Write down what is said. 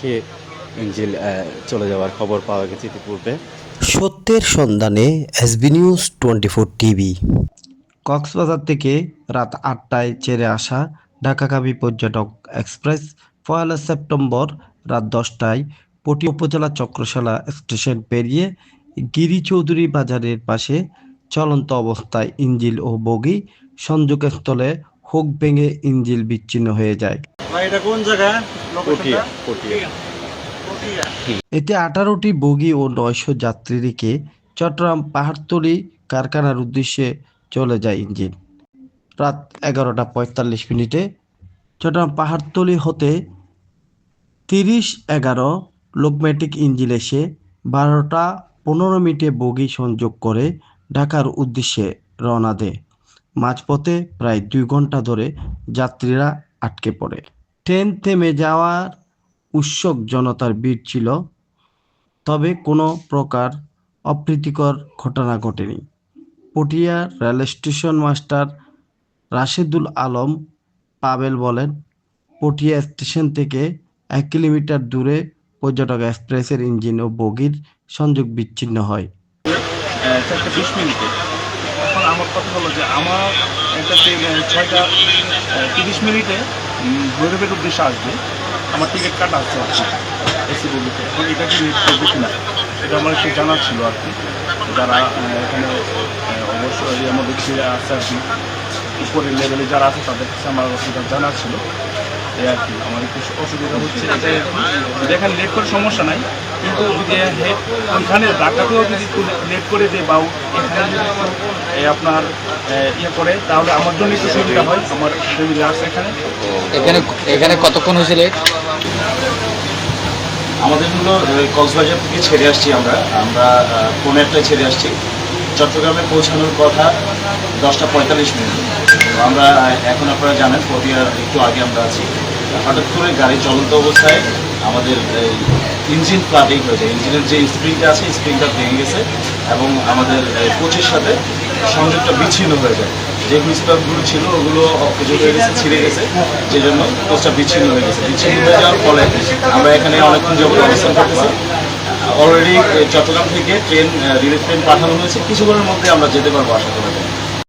খেয়ে ইঞ্জিল চলে যাওয়ার খবর পাওয়া গেছে ইতিপূর্বে। সত্যের সন্ধানে SB news twenty four TV. Cox's Bazar থেকে রাত আটটায় ছেড়ে আসা ঢাকাগামী পর্যটক এক্সপ্রেস পয়লা সেপ্টেম্বর রাত দশটায় পটি উপজেলা চক্রশালা স্টেশন পেরিয়ে গিরি চৌধুরী বাজারের পাশে চলন্ত অবস্থায় ইঞ্জিল ও বগি সংযোগস্থলে হুক ভেঙে ইঞ্জিল বিচ্ছিন্ন হয়ে যায়। এটা কোন জায়গা? পটিয়া পটিয়া। এতে আঠারোটি বগি ও নয়শো যাত্রী রেখে চট্টগ্রাম পাহাড়তলি কারখানার উদ্দেশ্যে চলে যায় ইঞ্জিন। রাত এগারোটা পঁয়তাল্লিশ মিনিটে চট্টগ্রাম পাহাড়তলি হতে তিরিশ এগারো লোকমেটিক ইঞ্জিন এসে বারোটা পনেরো মিনিটে বগি সংযোগ করে ঢাকার উদ্দেশ্যে রওনা দেয়। মাঝপথে প্রায় দুই ঘণ্টা ধরে যাত্রীরা আটকে পড়ে। ট্রেন থেমে যাওয়ার উৎসুক জনতার ভিড় ছিল, তবে কোনো প্রকার অপ্রীতিকর ঘটনা ঘটেনি। Patiya rail station master Rashedul Alam Pabel বলেন, পটিয়া স্টেশন থেকে এক কিলোমিটার দূরে পর্যটক এক্সপ্রেসের ইঞ্জিন ও বগির সংযোগ বিচ্ছিন্ন হয়। এখন আমার কথা হলো যে আমার একটা ছয়টা তিরিশ মিনিটে ভৈরবের উদ্দেশ্যে আসবে। আমার টিকিট কাটা আছে এসি বগিতে এখন এটা কি লেট করবে কিনা, এটা আমার একটু জানার ছিল আর কি। যারা এখানে অবশ্যই আমাদের ছেলে আছে আর কি, উপরের লেভেলে যারা আছে তাদের কাছে আমার অসুবিধা জানার ছিল। এই আর কি আমার একটু অসুবিধা হচ্ছে যদি এখানে লেট করে সমস্যা নাই কিন্তু যদি ওইখানে ঢাকাতেও যদি একটু লেট করে দেয় বা এখানে যদি একটু, আপনার ইয়ে করে তাহলে আমার জন্য একটু সুবিধা হয় আমার ফ্যামিলি আছে এখানে। এখানে এখানে কতক্ষণ হয়েছে লেট আমাদের হলো কক্সবাজার থেকে ছেড়ে আসছি আমরা আমরা আহ, পৌনে একটায় ছেড়ে আসছি। চট্টগ্রামে পৌঁছানোর কথা দশটা পঁয়তাল্লিশ মিনিট। তো আমরা এখন আপনারা জানেন পটিয়ার একটু আগে আমরা আছি। হঠাৎ করে গাড়ি চলন্ত অবস্থায় আমাদের এই ইঞ্জিন ফ্লাটিং হয়ে যায় ইঞ্জিনের যে স্প্রিংটা আছে, স্প্রিংটা ভেঙে গেছে এবং আমাদের কোচের সাথে সংযোগটা বিচ্ছিন্ন হয়ে যায়। যে হুইসপারগুলো ছিল, ওগুলো অকেজো হয়ে গেছে, ছিঁড়ে গেছে। যে জন্য কোচটা বিচ্ছিন্ন হয়ে গেছে। বিচ্ছিন্ন হয়ে যাওয়ার ফলে আমরা এখানে অনেকক্ষণ যাবত অবস্থান করতেছি। অলরেডি চট্টগ্রাম থেকে ট্রেন রিলিফ ট্রেন পাঠানো হয়েছে। কিছুক্ষণের মধ্যে আমরা যেতে পারব, আশা করি।